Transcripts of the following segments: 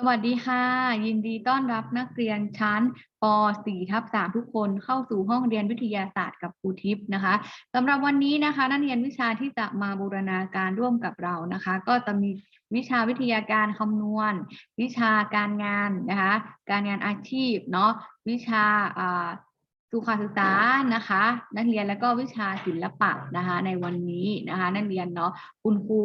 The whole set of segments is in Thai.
สวัสดีค่ะ ยินดีต้อนรับนักเรียนชั้นป .4 ทับ3ทุกคนเข้าสู่ห้องเรียนวิทยาศาสตร์กับครูทิพย์นะคะสำหรับวันนี้นะคะ นักเรียนวิชาที่จะมาบูรณาการร่วมกับเรานะคะ ก็จะมีวิชาวิทยาการคำนวณ วิชาการงานนะคะ การงานอาชีพเนาะวิชาอ่าสุขศึกษานะคะ นักเรียนแล้วก็วิชาศิลปะนะคะ ในวันนี้นะคะ นักเรียนเนาะคุณครู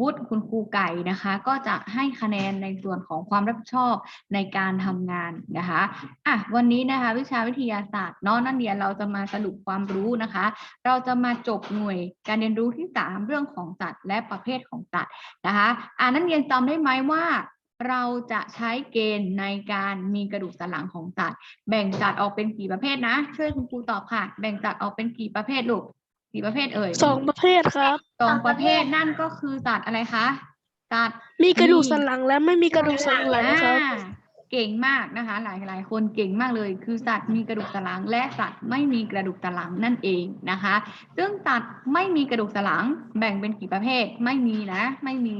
วุฒิคุณครูไก่นะคะ ก็จะให้คะแนนในส่วนของความรับผิดชอบในการทำงานนะคะอะวันนี้นะคะ วิชาวิทยาศาสตร์เนาะนักเรียนเราจะมาสรุปความรู้นะคะ เราจะมาจบหน่วยการเรียนรู้ที่ 3 เรื่องของสัตว์และประเภทของสัตว์นะคะอ่านักเรียนจำได้ไหมว่าเราจะใช้เกณฑ์ในการมีกระดูกสันหลังของสัตว์ แบ่งสัตว์ออกเป็นกี่ประเภทนะ ช่วยคุณครูตอบค่ะ แบ่งสัตว์ออกเป็นกี่ประเภทลูก กี่ประเภทเอ่ยสองประเภทครับสองประเภทนั่นก็คือสัตว์อะไรคะสัตว์มีกระดูกสันหลังและไม่มีกระดูกสันหลังครับอ่าเก่งมากนะคะ หลายหลายคนเก่งมากเลย คือสัตว์มีกระดูกสันหลัง และสัตว์ไม่มีกระดูกสันหลังนั่นเองนะคะ ซึ่งสัตว์ไม่มีกระดูกสันหลังแบ่งเป็นกี่ประเภทไม่มีนะ ไม่มี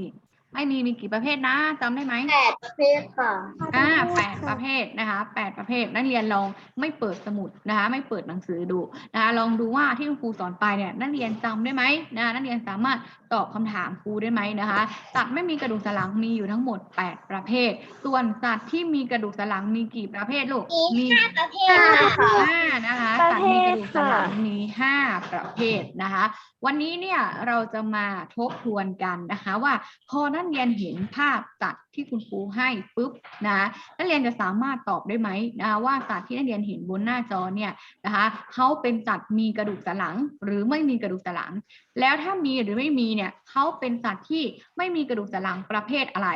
ไม่มีมีกี่ประเภทนะจำได้ไหมแปดประเภทค่ะอ่าแปดประเภทนะคะแปดประเภท นักเรียนลองไม่เปิดสมุดนะคะ ไม่เปิดหนังสือดูนะคะ ลองดูว่าที่คุณครูสอนไปเนี่ยนักเรียนจำได้ไหมนะคะนักเรียนสามารถตอบคำถามครูได้ไหมนะคะสัตว์ไม่มีกระดูกสันหลังมีอยู่ทั้งหมด 8 ประเภท ส่วนสัตว์ที่มีกระดูกสันหลังมีกี่ประเภทลูกมีห้าประเภทนะคะห้านะคะประสัตว์เภมีกทระดูกสันหลังค่ะมีห้าประเภทนะคะ วันนี้เนี่ยเราจะมาทบทวนกันนะคะว่าพอนักกเรียนเห็นภาพสัตว์ที่คุณครูให้ปุ๊บนะนักเรียนจะสามารถตอบได้ไหมนะคะว่าสัตว์ที่นักเรียนเห็นบนหน้าจอเนี่ยนะคะเขาเป็นสัตว์มีกระดูกสันหลัง หรือไม่มีกระดูกสันหลัง แล้วถ้ามีหรือไม่มีเนี่ยเขาเป็นสัตว์ที่ไม่มีกระดูกสันหลังประเภทอะไร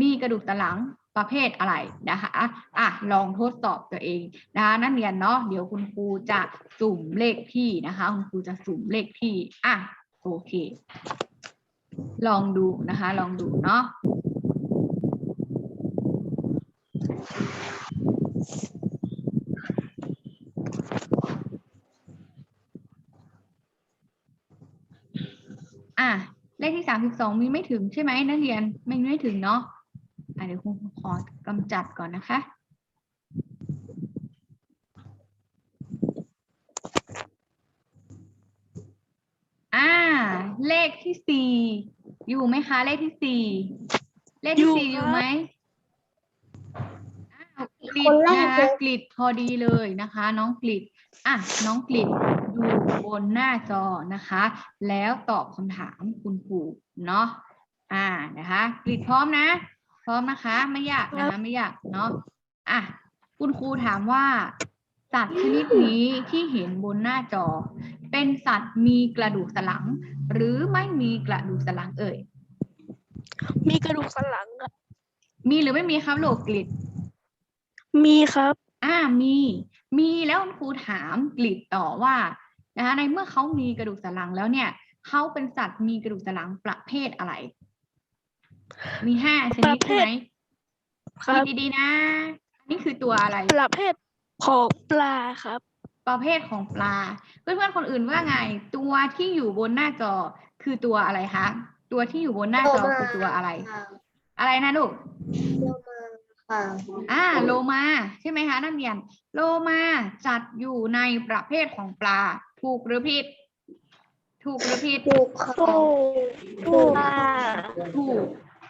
มีกระดูกสันหลังประเภทอะไรนะคะอะลองทดสอบตัวเองนะคะนักเรียนเนาะเดี๋ยวคุณครูจะสุ่มเลขที่นะคะ คุณครูจะสุ่มเลขที่อะโอเค ลองดูนะคะ ลองดูเนาะอะเลขที่สามสิบสองมีไม่ถึงใช่ไหมนักเรียนไม่ไม่ถึงเนาะอะเดี๋ยวคุณครูขอกำจัดก่อนนะคะ อ่า เลขที่สี่อยู่ไหมคะ เลขที่สี่เลขที่สี่ออยู่ยู่ครับไหมอ้าวกลิคดนแรกนะเลคะยกลิดพอดีเลยนะคะ น้องกลิดอะน้องกลิดอยู่บนหน้าจอนะคะ แล้วตอบคำถามคุณครูเนาะอ่านะคะกลิดพร้อมนะ พร้อมนะคะ ไม่ยากนะคะไม่ยากเนาะอะคุณครูถามว่า สัตว์ชนิดนี้ที่เห็นบนหน้าจอ เป็นสัตว์มีกระดูกสันหลัง หรือไม่มีกระดูกสันหลังเอ่ย มีกระดูกสันหลังครับมีหรือไม่มีครับโลกกลิดมีครับ อ่ามี มีแล้วคุณครูถามกลิดต่อว่านะคะในเมื่อเขามีกระดูกสันหลังแล้วเนี่ยเขาเป็นสัตว์มีกระดูกสันหลังประเภทอะไร มีห้าชนิดประเภใช่ทไหมครับ คิดดีๆนะ นี่คือตัวอะไร ประเภท ของปลาครับ ประเภทของปลา เพื่อนๆคนอื่นว่าไง ตัวที่อยู่บนหน้าจอคือตัวอะไรคะ ตัวที่อยู่บนหน้าจอคือตัวอะไร อะไรนะลูกโลมาค่ะอ่าโลมาใช่ไหมคะนักเรียน โลมาจัดอยู่ในประเภทของปลา ถูกหรือผิด ถูกหรือผิด ถูกค่ะถูกถูกถูก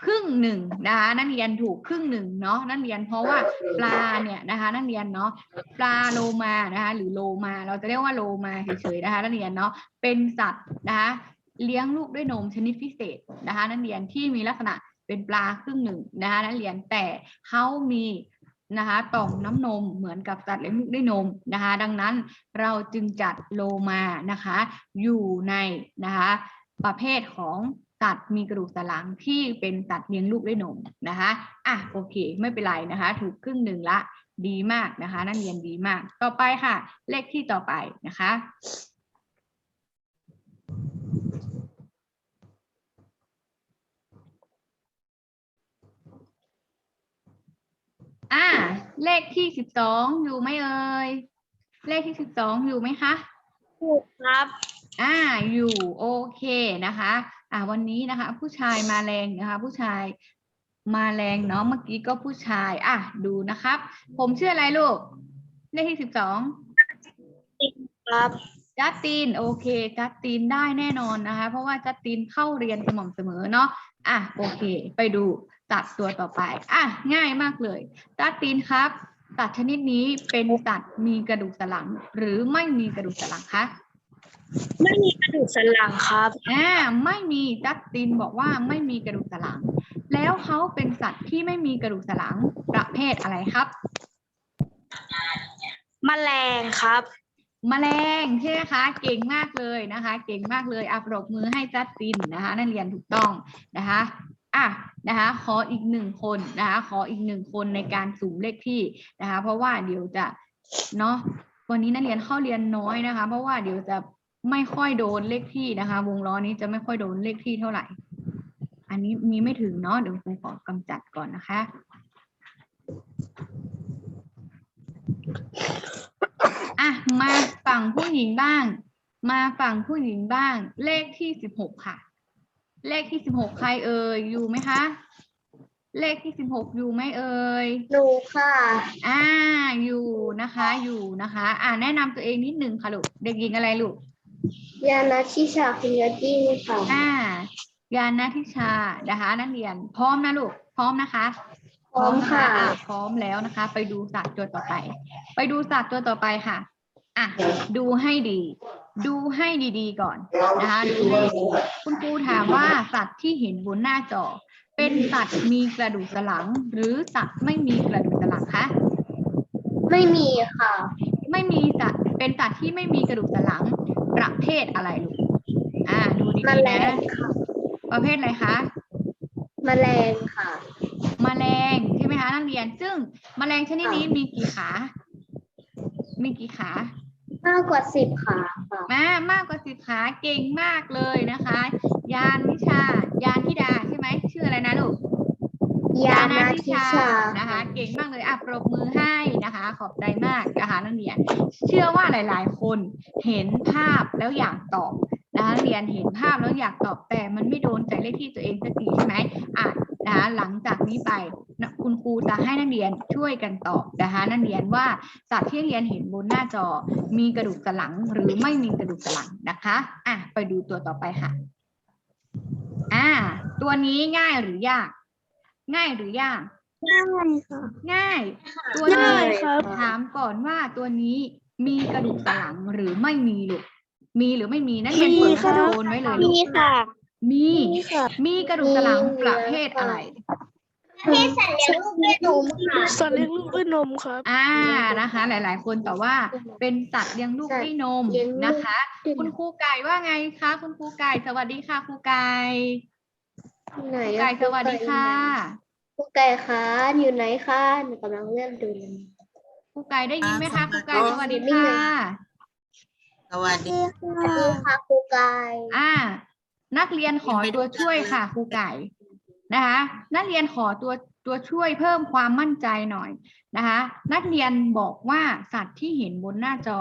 ครึ่งหนึ่งนะคะนักเรียนถูกครึ่งหนึ่งเนาะนักเรียนเพราะว่าปลาเนี่ยนะคะนักเรียนเนาะปลาโลมานะคะหรือโลมา เราจะเรียกว่าโลมาเฉยๆนะคะนักเรียนเนาะเป็นสัตว์นะคะเลี้ยงลูกด้วยนมชนิดพิเศษนะคะนักเรียนที่มีลักษณะเป็นปลาครึ่งหนึ่งนะคะนักเรียนแต่เขามีนะคะต่อมน้ำนมเหมือนกับสัตว์เลี้ยงลูกด้วยนมนะคะ ดังนั้นเราจึงจัดโลมานะคะอยู่ในนะคะประเภทของ สัตว์มีกระดูกสันหลังที่เป็นสัตว์เลี้ยงลูกด้วยนมนะคะอะโอเค ไม่เป็นไรนะคะ ถูกครึ่งหนึ่งละดีมากนะคะ นักเรียนดีมาก ต่อไปค่ะ เลขที่ต่อไปนะคะ อ่า เลขที่สิบสองอยู่ไหมเอ่ยเลขที่สิบสองอยู่ไหมคะถูกครับ อ่าอยู่โอเคนะคะ อ่าวันนี้นะคะ ผู้ชายมาแรงนะคะ ผู้ชายมาแรงเนาะเมื่อกี้ก็ผู้ชายอะดูนะครับ ผมชื่ออะไรลูกเลขที่สิบสองครับจัสตินโอเคจัสตินได้แน่นอนนะคะ เพราะว่าจัสตินเข้าเรียนสม่ำเสมอเนาะอะโอเค ไปดูสัตว์ตัวต่อไป อะง่ายมากเลยจัสตินครับสัตว์ชนิดนี้เป็นสัตว์มีกระดูกสันหลัง หรือไม่มีกระดูกสันหลังคะ ไม่มีกระดูกสันหลังครับอ่าไม่มีจัสตินบอกว่าไม่มีกระดูกสันหลัง แล้วเขาเป็นสัตว์ที่ไม่มีกระดูกสันหลังประเภทอะไรครับแมลงครับแมลงใช่ไหมคะ เก่งมากเลยนะคะ เก่งมากเลยอะปรบมือให้จัสตินนะคะ นักเรียนถูกต้องนะคะอะนะคะ ขออีกหนึ่งคนนะคะ ขออีกหนึ่งคนในการสุ่มเลขที่นะคะ เพราะว่าเดี๋ยวจะเนาะวันนี้นักเรียนเข้าเรียนน้อยนะคะ เพราะว่าเดี๋ยวจะ ไม่ค่อยโดนเลขที่นะคะ วงล้อนี้จะไม่ค่อยโดนเลขที่เท่าไหร่ อันนี้มีไม่ถึงเนาะเดี๋ยวครูขอกำจัดก่อนนะคะ อะมาฝั่งผู้หญิงบ้าง มาฝั่งผู้หญิงบ้าง เลขที่สิบหกค่ะ เลขที่สิบหกใครเอ่ยอยู่ไหมคะ เลขที่สิบหกอยู่ไหมเอ่ยหนูค่ะ อ่า อยู่นะคะ อยู่นะคะ อ่าแนะนำตัวเองนิดนึงค่ะลูก เด็กหญิงอะไรลูก ยานาชิชาคุณยตี้ค่ะอ่ายานาทิชานะคะ นักเรียน พร้อมนะลูก พร้อมนะคะ พร้อมนค่ะอ่พร้อมแล้วนะคะ ไปดูสัตว์ตัวต่อไป ไปดูสัตว์ตัวต่อไปค่ะ อะ ดูให้ดี ดูให้ดีๆก่อนนะคะดูให้ดีคุณครูถามว่าสัตว์ที่เห็นบนหน้าจอ เป็นสัตว์มีกระดูกสันหลัง หรือสัตว์ไม่มีกระดูกสันหลังคะ ไม่มีค่ะ ไม่มีสัตว์ เป็นสัตว์ที่ไม่มีกระดูกสันหลัง ประเภทอะไรลูกอ่าดูแมดีลๆนะงค่ะประเภทอะไรคะแมลงค่ะแมลงใช่ไหมคะนักเรียน ซึ่งแมลงชนิดนี้มีกี่ขา มีกี่ขามากกว่าสิบขาค่ะมามากกว่าสิบขาเก่งมากเลยนะคะ ยานวิชายานธิดาใช่ไหมชื่ออะไรนะลูก ยานาทิชานะคะ เก่งมากเลยอะปรบมือให้นะคะ ขอบใจมากนะคะนักเรียน เชื่อว่าหลาย ๆ คนเห็นภาพแล้วอยากตอบนะคะนักเรียนเห็นภาพแล้วอยากตอบแต่มันไม่โดนใจเลขที่ตัวเองสักทีใช่ไหมอะนะคะหลังจากนี้ไปนะคุณครูจะให้นักเรียนช่วยกันตอบนะคะนักเรียนว่าสัตว์ที่เรียนเห็นบนหน้าจอมีกระดูกสันหลังหรือไม่มีกระดูกสันหลังนะคะอะไปดูตัวต่อไปค่ะอ่าตัวนี้ง่ายหรือยาก ง่ายหรือยาก ง่ายค่ะ ง่าย ตัวนี้ง่ายครับ ถามก่อนว่าตัวนี้มีกระดูกสันหลังหรือไม่มีลูกมีหรือไม่มีนักเรียนเปิดข้อมูลไว้เลยลูมีกค่ะมีมี ค่ะมีกระดูกสันหลังประเภทอะไร ที่สัญญาลูกด้วยหนูค่ะสัตว์เลี้ยงลูกด้วยนมครับ อ่านะคะ หลาย ๆ คนตอบว่าเป็นสัตว์เลี้ยงลูกด้วยนมเลี้ยงลูกนะคะด้วยนมคุณครูไก่ว่าไงคะ คุณครูไก่สวัสดีค่ะครูไก่ ไหนครูอะไก่สวัสดีค่ะครูไก่คะอยู่ไหนคะหนูกำลังเลื่อนดูเลยครูไก่ได้ยินไหมคะครูไก่อ๋อสวัสดีได้ยิค่ะนสวัสดีสวัสดีค่ะครูไก่อ่า นักเรียนขอตัวช่วยค่ะครูไก่นะคะ นักเรียนขอตัวตัวช่วยเพิ่มความมั่นใจหน่อยนะคะ นักเรียนบอกว่าสัตว์ที่เห็นบนหน้าจอ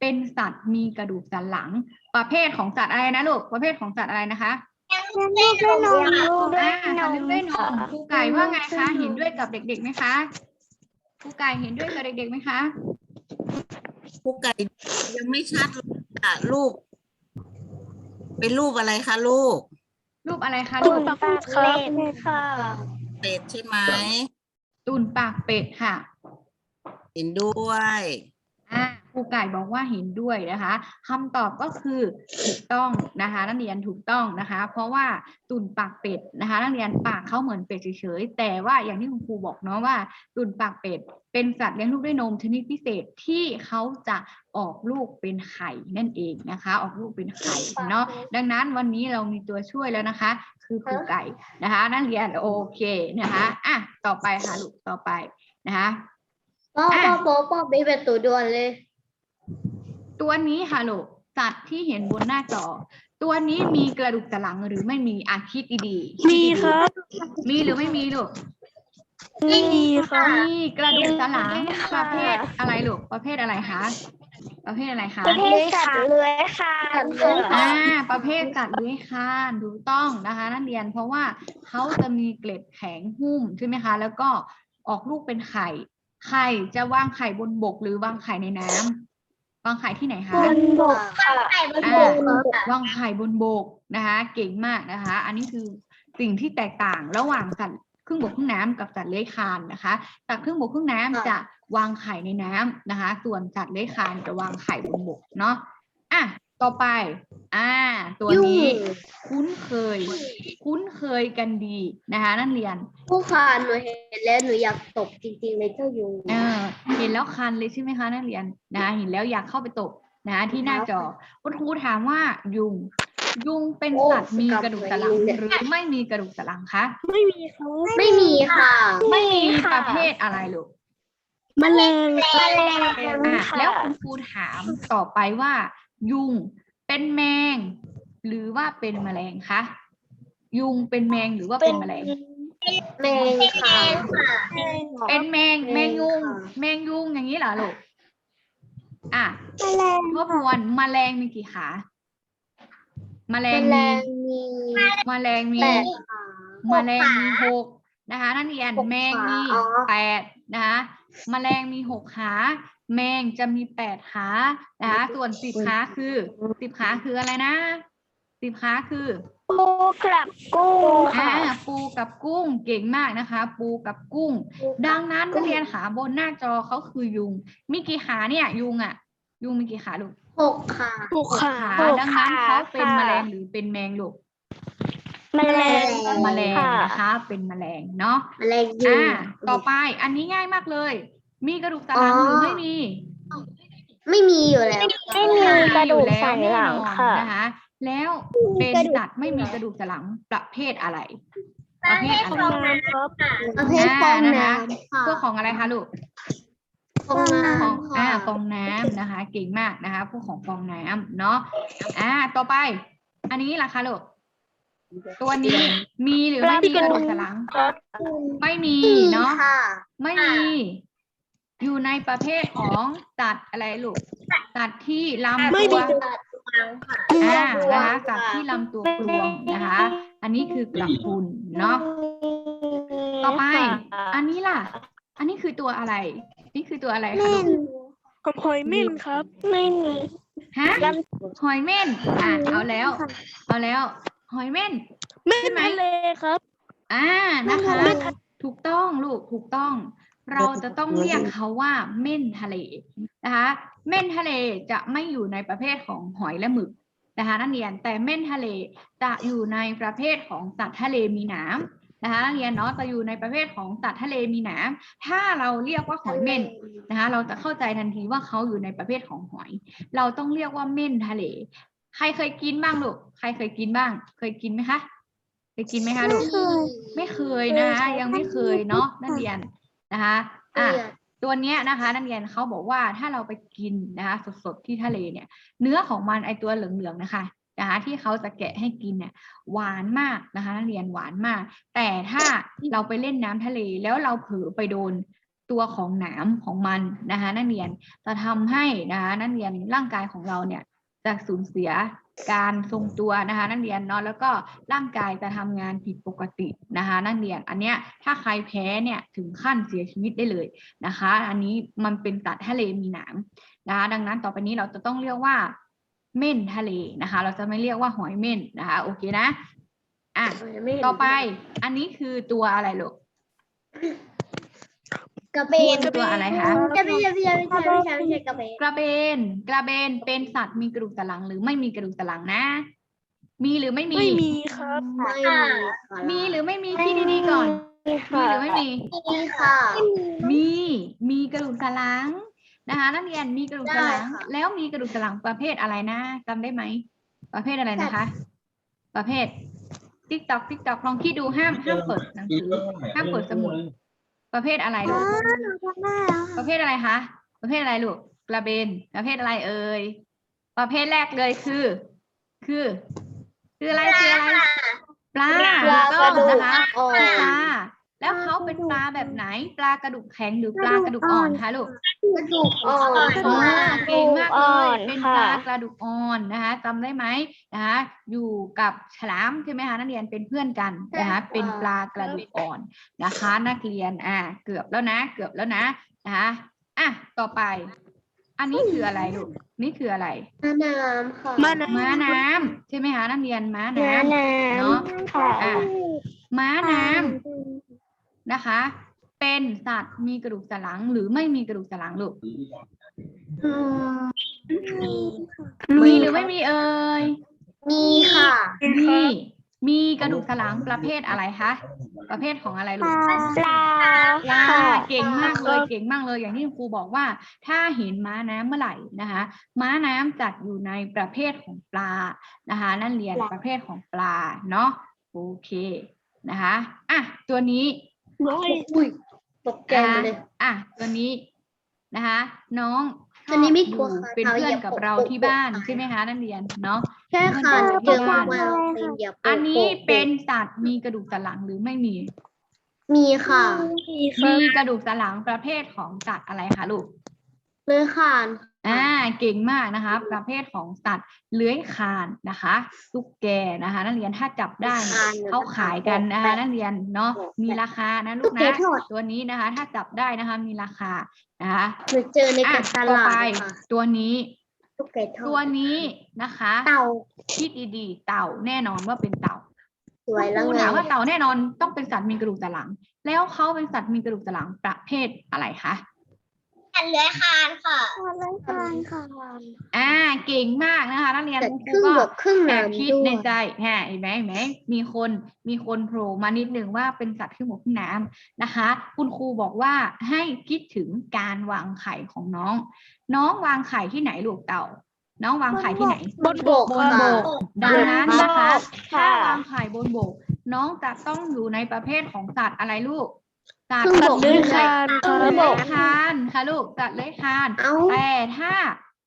เป็นสัตว์มีกระดูกสันหลัง ประเภทของสัตว์อะไรนะลูกประเภทของสัตว์อะไรนะคะ ลูกด้วยนมลูกด้วยอ่านสัตว์เลี้ยงด้วยนมครูไก่ว่าไงคะ เห็นด้วยกับเด็กๆไหมคะครูไก่เห็นด้วยกับเด็กๆไหมคะผู้ไก่ยังไม่ชัดเลยค่ะรูป เป็นรูปอะไรคะลูกรูปอะไรคะลูกปากเป็ดค่ะ เป็ดใช่ไหมตุ่นปากเป็ดค่ะ เห็นด้วยอ่า ครูไก่บอกว่าเห็นด้วยนะคะคำตอบก็คือถูกต้องนะคะ นักเรียนถูกต้องนะคะ เพราะว่าตุ่นปากเป็ดนะคะ นักเรียนปากเขาเหมือนเป็ดเฉยๆแต่ว่าอย่างที่คุณครูบอกเนาะว่า ตุ่นปากเป็ดเป็นสัตว์เลี้ยงลูกด้วยนมชนิดพิเศษที่เขาจะออกลูกเป็นไข่นั่นเองนะคะ ออกลูกเป็นไข่เนาะดังนั้นวันนี้เรามีตัวช่วยแล้วนะคะ คือครูไก่นะคะ นักเรียนโอเคนะคะอะต่อไปค่ะลูกต่อไปนะคะป้อป้อป้อป้อไม่เป็นตัวด่วนเลย ตัวนี้ค่ะลูกสัตว์ที่เห็นบนหน้าจอ ตัวนี้มีกระดูกสันหลังหรือไม่มีอาคิดดีๆมีครับ มีหรือไม่มีลูกมีครับมีกระดูกสันหลังมีปค่ะระเภทอะไรลูกประเภทอะไรคะประเภทอะไรคะประเภทสัตว์เลื้อยคลานอ่าประเภทสัตว์เลื้อยคลานถูกต้องนะคะ นักเรียนเพราะว่าเขาจะมีเกล็ดแข็งหุ้มใช่ไหมคะ แล้วก็ออกลูกเป็นไข่ ไข่จะวางไข่บนบกหรือวางไข่ในน้ำ วางไข่ที่ไหนคะบนบกค่ะไข่บนอ่าบกค่ะวางไข่บนบกนะคะ เก่งมากนะคะ อันนี้คือสิ่งที่แตกต่างระหว่างสัตว์ครึ่งบกครึ่งน้ำกับสัตว์เลื้อยคลานนะคะ สัตว์ครึ่งบกครึ่งน้ำจะวางไข่ในน้ำนะคะ ส่วนสัตว์เลื้อยคลานจะวางไข่บนบกเนาะอะ ต่อไป อ่า ตัวยุ่งนี้ คุ้นเคย คุ้นเคยกันดีนะคะ นักเรียนผู้ค่ะหนูเห็นแล้วหนูอยากตบจริงๆเลยเจ้ายุงเออเห็นแล้วคันเลยใช่ไหมคะนักเรียนนะเห็นแล้วอยากเข้าไปตบนะที่หน้าจอคุณครูถามว่ายุง ยุงเป็นสัตว์มีกระดูกสันหลังหรือไม่มีกระดูกสันหลังคะไม่มีเขาไม่มีค่ะ ไม่มีค่ะประเภทอะไรลูกแมลงค่ะอะแล้วคุณครูถามต่อไปว่า ยุงเป็นแมง หรือว่าเป็นแมลงคะยุงเป็นแมงหรือว่าเป็นแมลง แมงค่ะเป็นแมงแมแมงงยุงค่ะแมงยุงอย่างนี้เหรอลูกอะแมลงทบทวนแมลงมีกี่ขาแมลแมงลมีงมีแมลงมีแปดขาแมลงมีหกนะคะ นักเรียนหกแมงมีขาอ๋อแปดนะคะแมลงมีหกขา แมงจะมีแปดขานะคะส่วนสิบขาคือสิบขาคืออะไรนะสิบขาคือ ปูกลับกุ้งอ่าค่ะปูกับกุ้งเก่งมากนะคะ ปูกับกุ้ง ดังนั้นนักเรียนขาบนหน้าจอเขาคือยุง มีกี่ขาเนี่ยยุงอะ ยุงมีกี่ขาลูก หกขาหกขาขาดังนั้นเขาเป็นแมลงหรือเป็นแมงลูกแมลงแมลงค่ะนะคะ เป็นแมลงเนาะ แมลงยุง อ่า ต่อไปอันนี้ง่ายมากเลย มีกระดูกสันหลังอ๋อหรือไม่มี ไม่มีอยู่แล้ว ไม่มีกระดูกสันหลังอยู่แวค่ะแน่นอนนะคะแล้วเป็นสัตว์ไม่มีกระดูกสันหลังประเภทอะไร ประเภทอะไรฟองน้ำครับประเภทฟองน้ำค่ะพวกของอะไรคะลูกฟองน้ของำอ่าค่ะฟองน้ำนะคะ เก่งมากนะคะ พวกของฟองน้ำเนาะอ่า ต่อไป อันนี้ล่ะคะลูกตัวนี้มีหรือไม่มีกระดูกสันหลัง ไม่มีเนาะค่ะไม่มี อยู่ในประเภทของสัตว์อะไรลูกสัตว์ที่ลำไม่ตัมีวกระดูกอ่านะคะสัตว์ที่ลำตัวกลวงนะคะ อันนี้คือกระพุนเนาะ ต่อไป อันนี้ล่ะ อันนี้คือตัวอะไร นี่คือตัวอะไรคะลูกกับหอยเม่นครับ ไม่มีฮะ หอยเม่น อะเอาแล้ว เอาแล้ว หอยเม่น เม่นใช่ไหมทะเลครับ อ่านะคะ ถูกต้องลูกถูกต้อง เราจะต้องเรียกเขาว่าเม่นทะเลนะคะเม่นทะเลจะไม่อยู่ในประเภทของหอยและหมึกนะคะนักเรียนแต่เม่นทะเลจะอยู่ในประเภทของสัตว์ทะเลมีหนามนะคะนักเรียนเนาะจะอยู่ในประเภทของสัตว์ทะเลมีหนามถ้าเราเรียกว่าหอยเม่นนะคะเราจะเข้าใจทันทีว่าเขาอยู่ในประเภทของหอย เราต้องเรียกว่าเม่นทะเล ใครเคยกินบ้างลูกใครเคยกินบ้าง เคยกินไหมคะเคยกินไหมคะลูกไม่เคยนะคะยังไม่เคยเนาะนักเรียน นะคะอะตัวเนี้ยนะคะ นักเรียนเขาบอกว่าถ้าเราไปกินนะคะสดๆที่ทะเลเนี่ย เนื้อของมันไอตัวเหลืองๆนะคะนะคะที่เขาจะแกะให้กินเนี่ยหวานมากนะคะนักเรียนหวานมาก แต่ถ้าเราไปเล่นน้ำทะเลแล้วเราเผลอไปโดนตัวของหนามของมันนะคะนักเรียนจะทำให้นะคะนักเรียนร่างกายของเราเนี่ยจะสูญเสีย การทรงตัวนะคะนักเรียนเนาะแล้วก็ร่างกายจะทำงานผิดปกตินะคะนักเรียนอันเนี้ยถ้าใครแพ้เนี่ยถึงขั้นเสียชีวิตได้เลยนะคะ อันนี้มันเป็นสัตว์ทะเลมีหนามนะคะดังนั้นต่อไปนี้เราจะต้องเรียกว่าเม่นทะเลนะคะ เราจะไม่เรียกว่าหอยเม่นนะคะโอเคนะอะต่อไปอันนี้คือตัวอะไรลูก กระเบนคือตัวอะไรคะ กระเบนไม่ใช่ไม่ใช่ไม่ใช่ไม่ใช่กระเบนกระเบน กระเบนเป็นสัตว์มีกระดูกสันหลังหรือไม่มีกระดูกสันหลังนะ มีหรือไม่มี ไม่มีครับ ไม่มีค่ะมีหรือไม่มีคิดดีๆก่อน มีหรือไม่มี มีค่ะ มี มีกระดูกสันหลังนะคะนักเรียนมีกระดูกสันหลังได้ค่ะแล้วมีกระดูกสันหลังประเภทอะไรนะจำได้ไหม ประเภทอะไรนะคะ ประเภทติ๊กตอกติ๊กตอกลองคิดดูห้ามห้ามเปิดหนังสือห้ามเปิดสมุด ประเภทอะไรลูกประเภทอะไรคะประเภทอะไรลูกกระเบน ประเภทอะไรเอ่ยประเภทแรกเลยคือ คือ คืออะไรคืออะไรปลาปลาถูกกต้ระองดูกนะคะอ่อปลาน แล้วเขาเป็นปลาแบบไหน ปลากระดูกแข็งหรือปลากระดูกอ่อนคะลูกกระดูกอ่อนอ๋อค่ะเก่งมากเลยเป็นปลาค่ะกระดูกอ่อนนะคะจำได้ไหมนะคะอยู่กับฉลามใช่ไหมคะนักเรียนเป็นเพื่อนกันนะคะเป็นปลากระดูกอ่อนนะคะ นักเรียนอ่าเกือบแล้วนะ เกือบแล้วนะนะคะอะต่อไป อันนี้คืออะไรลูกนี่คืออะไรม้าน้ำค่ะม้าน้ำม้าน้ำใช่ไหมคะนักเรียนม้าน้น้ำำน้เนาะำค่ะอะม้าน้ำ นะคะ เป็นสัตว์มีกระดูกสันหลังหรือไม่มีกระดูกสันหลังลูกอืมมีหรือไม่มีเอ่ยมีค่ะมีมีกระดูกสันหลังประเภทอะไรคะประเภทของอะไรลูกปลาปลาค่ะเก่งมากเลยเก่งมากเลยอย่างที่ครูบอกว่า ถ้าเห็นม้าน้ำเมื่อไหร่นะคะ ม้าน้ำจัดอยู่ในประเภทของปลานะคะ นั่นเรียนประเภทของปลาเนาะโอเคนะคะอะตัวนี้ อุ้ยตกใจหมดเลย อะตัวนี้นะคะ น้องอันนี้ไม่กลัวชอบอยู่ค่ะเป็นเพื่อนกับเราเหยียบที่บ้านตกๆใช่ไหมคะนักเรียนเนาะ ใช่ค่ะเพื่อนเจอบ้ามานกๆเลยอย่าโปะอันนี้โปะเป็นสัตว์มีกระดูกสันหลังหรือไม่มี มีค่ะ มีกระดูกสันหลังประเภทของสัตว์อะไรคะลูกเลยค่ะ อ่าเก่งมากนะคะ ประเภทของสัตว์เลื้อยคลานนะคะตุ๊กแกนะคะ นักเรียนถ้าจับได้เนี่ยเขาขายกันนะคะนักเรียนเนาะมีราคานะลูตุ๊กกแกนะทอดตัวนี้นะคะ ถ้าจับได้นะคะมีราคานะคะหนูเจอในอะกระตต่อลาไปดค่ะตัวนี้ตุ๊กแกทอดตัวนี้นะคะเต่าคิดดีๆเต่าแน่นอนว่าเป็นเต่าสวยแล้วครูไงถามว่าเต่าแน่นอนต้องเป็นสัตว์มีกระดูกสันหลัง แล้วเขาเป็นสัตว์มีกระดูกสันหลังประเภทอะไรคะ อันเลื้อยคานค่ะค่ะ อ่าเก่งมากนะคะนักเรียนแต่คุณคครูรึ่งก็บกครึ่งแอบน้ำคิดด้วในยใจฮะเห็นไหมเห็นไหมมีคนมีคนโผล่มานิดนึงว่าเป็นสัตว์ครึ่งบกครึ่งน้ำนะคะ คุณครูบอกว่าให้คิดถึงการวางไข่ของน้อง น้องวางไข่ที่ไหนลูกเต่า น้องวางไข่ที่ไหน บนบกบนบกดังนั้นนะคะค่ะถ้าวางไข่บนบก น้องจะต้องอยู่ในประเภทของสัตว์อะไรลูกสั ตว์ครึ่งบกเลื้อยเลื้คลานค่ะอยคลานค่ะลูกสัตว์เลื้อยคลานเอ้าแต่ถ้า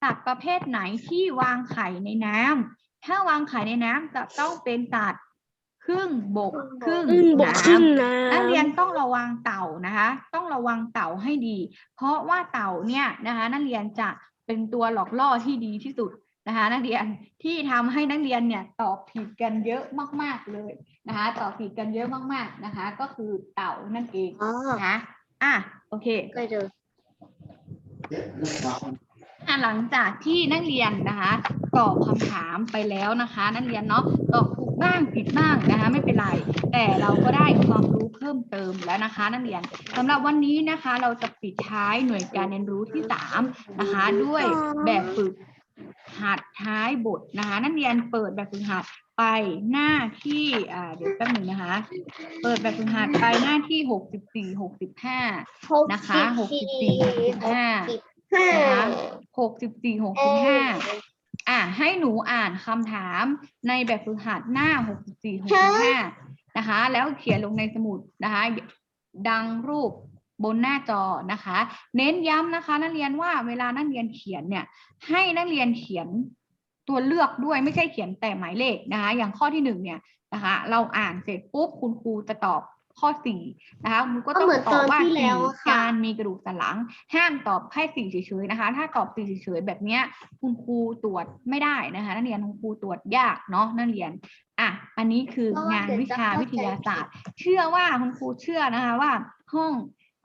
สัตว์ประเภทไหนที่วางไข่ในน้ำถ้าวางไข่ในน้ำจะต้องเป็นสัตว์ครึ่งบกครึ่งอึ้งบกครึ่งน้ำน้ำนักเรียนต้องระวังเต่านะคะ ต้องระวังเต่าให้ดี เพราะว่าเต่าเนี่ยนะคะ นักเรียนจะเป็นตัวหลอกล่อที่ดีที่สุด นะคะนักเรียนที่ทำให้นักเรียนเนี่ยตอบผิดกันเยอะมาก ๆเลยนะคะตอบผิดกันเยอะมากๆนะคะ ก็คือเต่านั่นเองอ๋อนะคะอะโอเคก็เจออะหลังจากที่นักเรียนนะคะตอบคำถามไปแล้วนะคะ นักเรียนเนาะตอบถูกบ้างผิดบ้างนะคะไม่เป็นไร แต่เราก็ได้ความรู้เพิ่มเติมแล้วนะคะ นักเรียนสำหรับวันนี้นะคะ เราจะปิดท้ายหน่วยการเรียนรู้ที่สามนะคะ ด้วยแบบฝึก หัดท้ายบทนะคะ นักเรียนเปิดแบบฝึกหัดไปหน้าที่อ่าเดี๋ยวแป๊บหนึ่งนะคะ เปิดแบบฝึกหัดไปหน้าที่หกสิบสี่หกสิบห้านะคะหกสิบสี่หกสิบห้าห้านะคะหกสิบสี่หกสิบห้าอะให้หนูอ่านคำถามในแบบฝึกหัดหน้าหกสิบสี่หกสิบห้านะคะ แล้วเขียนลงในสมุดนะคะ ดังรูป บนหน้าจอนะคะ เน้นย้ำนะคะ นักเรียนว่าเวลานักเรียนเขียนเนี่ย ให้นักเรียนเขียนตัวเลือกด้วยไม่ใช่เขียนแต่หมายเลขนะคะ อย่างข้อที่หนึ่งเนี่ยนะคะ เราอ่านเสร็จปุ๊บคุณครูจะตอบข้อสี่นะคะคุณก็ก็ต้องเหมือนตตออบนว่าที่แล้วสี่อะค่ะการมีกระดูกสันหลัง ห้ามตอบแค่สี่เฉยๆนะคะ ถ้าตอบสี่เฉยๆแบบเนี้ยคุณครูตรวจไม่ได้นะคะ นักเรียนคุณครูตรวจยากเนาะนักเรียนอะอันนี้คืองานวิชาวิทยาศาสตร์ เชื่อว่าคุณครูเชื่อนะคะว่าห้อง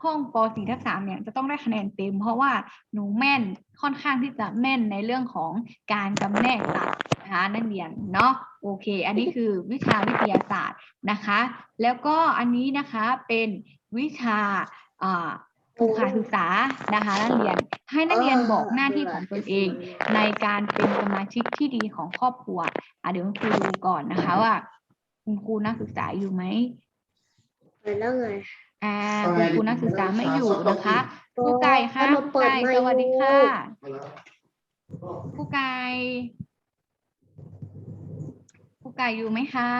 ห้องป .4 ทับ3เนี่ยจะต้องได้คะแนนเต็ม เพราะว่าหนูแม่นค่อนข้างที่จะแม่นในเรื่องของการจำแนกสัตว์นะคะนักเรียนเนาะโอเค อันนี้คือวิชาวิทยาศาสตร์นะคะ แล้วก็อันนี้นะคะเป็นวิชาอ่าสุขศึกษานะคะนักเรียนให้นักเรียนบอกหน้าที่ของตนเอง ในการเป็นสมาชิกที่ดีของครอบครัวอะเดี๋ยวคุณครูดูก่อนนะคะว่า คุณครูนักศึกษาอยู่ไหมไปแล้วไง อ่าคุณครูนักศึกษาไม่อยู่นะคะครูไก่ค่ะเอาคมารูเปิดไก่ไมค์สวัสดีค่ะดูครูไก่ครูไก่อยู่ไหมคะ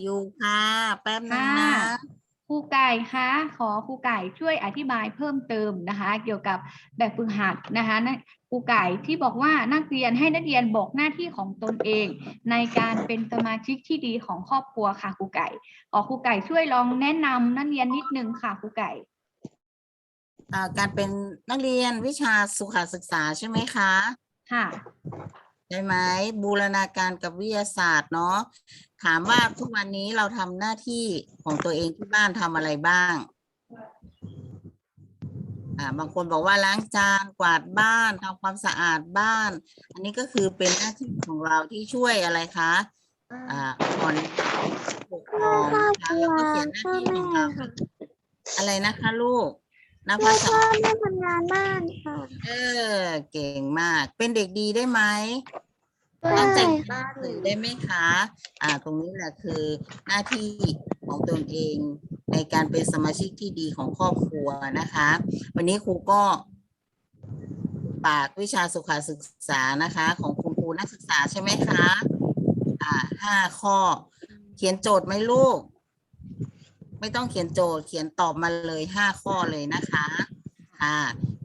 อยู่ค่ะ แป๊บนึงค่ะนะ ครูไก่คะขอครูไก่ช่วยอธิบายเพิ่มเติมนะคะ เกี่ยวกับแบบฝึกหัดนะคะนะครูไก่ที่บอกว่านักเรียนให้นักเรียนบอกหน้าที่ของตนเอง ในการเป็นสมาชิกที่ดีของครอบครัวค่ะครูไก่ขอครูไก่ช่วยลองแนะนำนักเรียนนิดนึงค่ะครูไก่อ่าการเป็นนักเรียนวิชาสุขศึกษาใช่ไหมคะค่ะ ใช่ไหมบูรณาการกับวิทยาศาสตร์เนาะถามว่าทุกวันนี้เราทำหน้าที่ของตัวเองที่บ้านทำอะไรบ้างอ่าบางคนบอกว่าล้างจานกวาดบ้านทำความสะอาดบ้าน อันนี้ก็คือเป็นหน้าที่ของเราที่ช่วยอะไรคะอ่าก่อนปกครองนะคะแล้วก็เขียนหน้าที่ของเราอะไรนะคะลูก นักช่วภาษาแม่ทำงานบ้านค่ะเออ เก่งมาก เป็นเด็กดีได้ไหมได้ตั้งใจค่ะอ่านหนังสือได้ไหมคะ อ่า ตรงนี้แหละคือหน้าที่ของตนเองในการเป็นสมาชิกที่ดีของครอบครัวนะคะ วันนี้ครูก็ปากวิชาสุขศึกษานะคะ ของคุณครูนักศึกษาใช่ไหมคะ อ่าห้าข้อ เขียนโจทย์ไหมลูก ไม่ต้องเขียนโจทย์เขียนตอบมาเลยห้าข้อเลยนะคะอ่า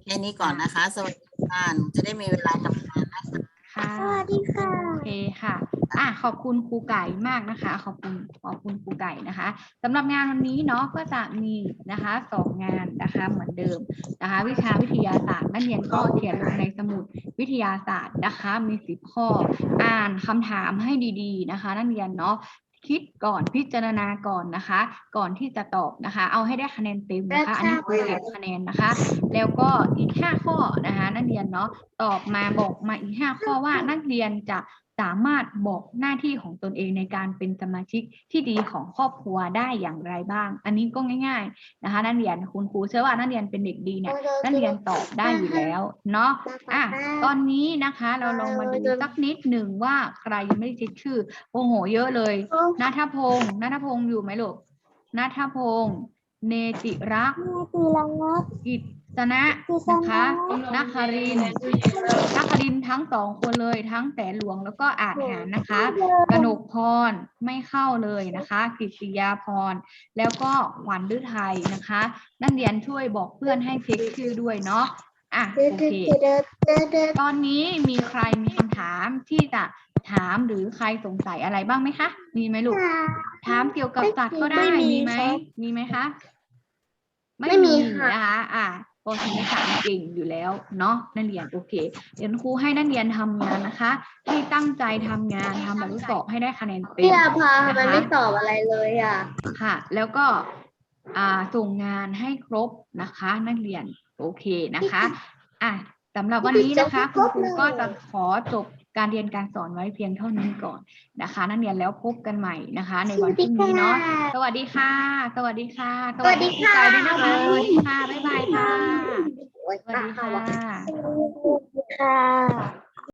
แค่นี้ก่อนนะคะ สวัสดีค่ะหนูจะได้มีเวลาทำงานนะคะค่ะสวัสดีค่ะ โอเคค่ะ อะขอบคุณครูไก่มากนะคะ ขอบคุณขอบคุณครูไก่นะคะสำหรับงานวันนี้เนาะก็จะมีนะคะสองงานนะคะเหมือนเดิมนะคะ วิชาวิทยาศาสตร์นักเรียนก็เขียนลงในสมุดวิทยาศาสตร์นะคะ มีสิบข้ออ่านคำถามให้ดี ๆนะคะ นักเรียนเนาะ คิดก่อนพิจารณาก่อนนะคะ ก่อนที่จะตอบนะคะ เอาให้ได้คะแนนเต็มนะคะอันนี้ครูเก็บคะแนนนะคะ แล้วก็อีกห้าข้อนะคะ นักเรียนเนาะตอบมาบอกมาอีกห้าข้อว่านักเรียนจะ สามารถบอกหน้าที่ของตนเองในการเป็นสมาชิกที่ดีของครอบครัวได้อย่างไรบ้าง อันนี้ก็ง่ายๆนะคะนักเรียนคุณครูเชื่อว่านักเรียนเป็นเด็กดีเนี่ยนักเรียนตอบได้อยู่แล้วเนาะอะตอนนี้นะคะเราลองมาดูสักนิดหนึ่งว่าใครยังไม่ได้เช็คชื่อโอ้โหเยอะเลยนัทพงศ์นัทพงศ์อยู่ไหมลูกนัทพงศ์เนติรักษ์แม่ตีรักกิต สนะนะคะนักคารินทร์นักคารินทร์ทั้งสองคนเลยทั้งแต่หลวงแล้วก็อาจหารนะคะกนกพรไม่เข้าเลยนะคะกิตยาพร แล้วก็ขวัญฤทัยนะคะ นักเรียนช่วยบอกเพื่อนให้เช็คชื่อด้วยเนาะอะโอเคตอนนี้มีใครมีคำถามที่จะถามหรือใครสงสัยอะไรบ้างไหมคะ มีไหมลูก ถามเกี่ยวกับสัตว์ก็ได้ไม่มีมีไหมครับมีไหมคะ ไม่มีค่ะนะคะ อะ ปอสีถามเก่งอยู่แล้วเนาะนักเรียนโอเคเดี๋ยวครูให้นักเรียนทำงานนะคะ ให้ตั้งใจทำงานทำแบบทดสอบให้ได้คะแนนเต็มพี่อาภานะคะทำไมไม่ตอบอะไรเลยอะค่ะ แล้วก็อ่าส่งงานให้ครบนะคะ นักเรียนโอเคนะคะอะสำหรับวันนี้นะคะคุณครูก็จะขอจบ การเรียนการสอนไว้เพียงเท่านี้ก่อนนะคะ นักเรียนแล้วพบกันใหม่นะคะ ในวันพรุ่งนี้เนาะสวัสดีค่ะ สวัสดีค่ะ สวัสดีค่ะครูไก่ด้วยนะคะสวัสดีค่ะบ๊ายบายค่ะโอ๊ยสวัสดีป้าค่ะค่ะค่ะ